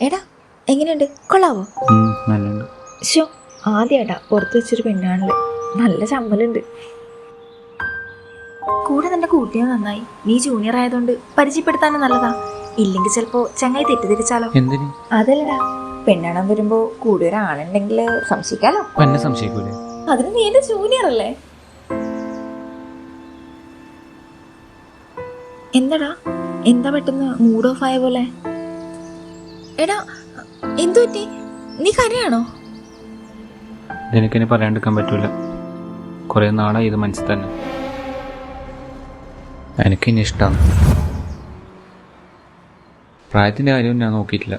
എടാ എങ്ങനെയുണ്ട്? കൊള്ളാവോ? ശോ ഷോ ആദ്യമായിട്ടാ പുറത്ത് വെച്ചൊരു പെണ്ണാണല്ലേ നല്ല ചമ്മലുണ്ട്. കൂടെ നിന്റെ കൂട്ടിയാ നന്നായി. നീ ജൂനിയർ ആയതുകൊണ്ട് പരിചയപ്പെടുത്താനും നല്ലതാ. ഇല്ലെങ്കിൽ ചിലപ്പോ ചങ്ങായി തെറ്റിദ്ധരിച്ചാലോ? അതല്ലടാ പെണ്ണാണം വരുമ്പോ കൂടെ ഒരാളുണ്ടെങ്കിൽ സംശയിക്കാലോ? അപ്പൊ എന്നെ സംശയിക്കൂലേ? അതിന് നീ എന്റെ ജൂനിയർ അല്ലേ? എന്താടാ? എന്താ പെട്ടെന്ന് മൂഡ് ഓഫ് ആയ പോലെ? എടാ എന്തു പറ്റി? നീ കരയാണോ? എനിക്കിനി പറയാണ്ടിരിക്കാൻ പറ്റൂല. കുറേ നാളായി ഇത് മനസ്സിൽ തന്നെ. എനിക്കിനി ഇഷ്ടമാണ് പ്രായത്തിന്റെ കാര്യവും ഞാൻ നോക്കിയിട്ടില്ല.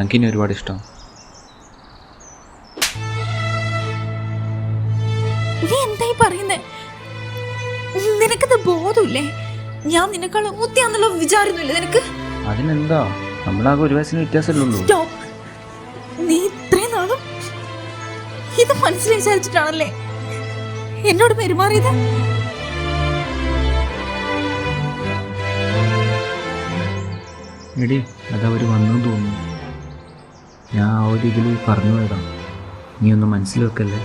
എനിക്കിനി ഒരുപാട് ഇഷ്ടമാണ് നീ എന്തായി പറയുന്നേ? നിനക്കത് ബോധമില്ലേ? ഞാൻ നിനക്കാളും നിനക്ക്? അതിനെന്താ? നമ്മളാകെ ഒരു വയസ്സിന് വ്യത്യാസമല്ലുള്ളൂ. നീ ഇത്രയും നാളും ഇത് മനസ്സിൽ വിചാരിച്ചിട്ടാണല്ലേ എന്നോട് പെരുമാറിയത്? എടി അതവർ വന്നു തോന്നുന്നു. ഞാൻ ആ ഒരു ഇതിൽ പറഞ്ഞു പോയതാണ് നീ ഒന്ന് മനസ്സിൽ വെക്കല്ലേ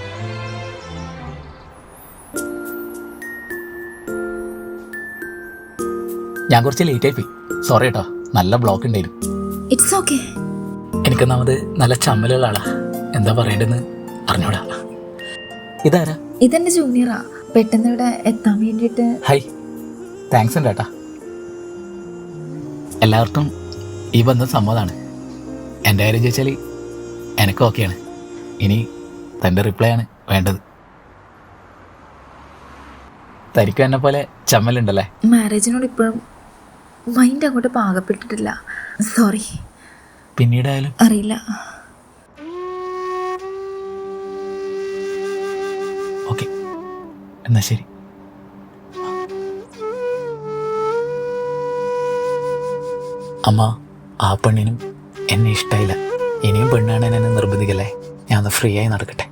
ഞാൻ കുറച്ച് ലേറ്റ് ആയി പോയി. സോറി കേട്ടോ നല്ല ബ്ലോക്ക് ഉണ്ടായിരുന്നു ഇറ്റ്സ് ഓക്കെ എനിക്കൊന്നാമത് നല്ല ചമ്മലുള്ള ആളാ. എന്താ പറയേണ്ടതെന്ന് അറിഞ്ഞൂടാ. ഇതാരാ? ഇതെന്റെ ജൂനിയറാ പെട്ടെന്ന് ഇവിടെ എത്താൻ വേണ്ടിയിട്ട്. ഹൈ താങ്ക്സ് ഉണ്ട് കേട്ടാ എല്ലാവർക്കും ഈ ബന്ധം സമ്മതമാണ് എന്റെ കാര്യം ചോദിച്ചാൽ എനിക്ക് ഓക്കെയാണ്. ഇനി തന്റെ റിപ്ലൈ ആണ് വേണ്ടത്. തനിക്കും എന്നെ പോലെ ചമ്മലുണ്ടല്ലേ മാരേജിനോട് ഇപ്പോഴും മൈൻഡ് അങ്ങോട്ട് പാകപ്പെട്ടിട്ടില്ല. സോറി പിന്നീടായാലും? അറിയില്ല. ഓക്കെ. എന്നാ ശരി. അമ്മ ആ പെണ്ണിനും എന്നെ ഇഷ്ടമില്ല ഇനിയും പെണ്ണാണ് എന്നെ നിർബന്ധിക്കല്ലേ? ഞാൻ ഫ്രീ ആയി നടക്കട്ടെ.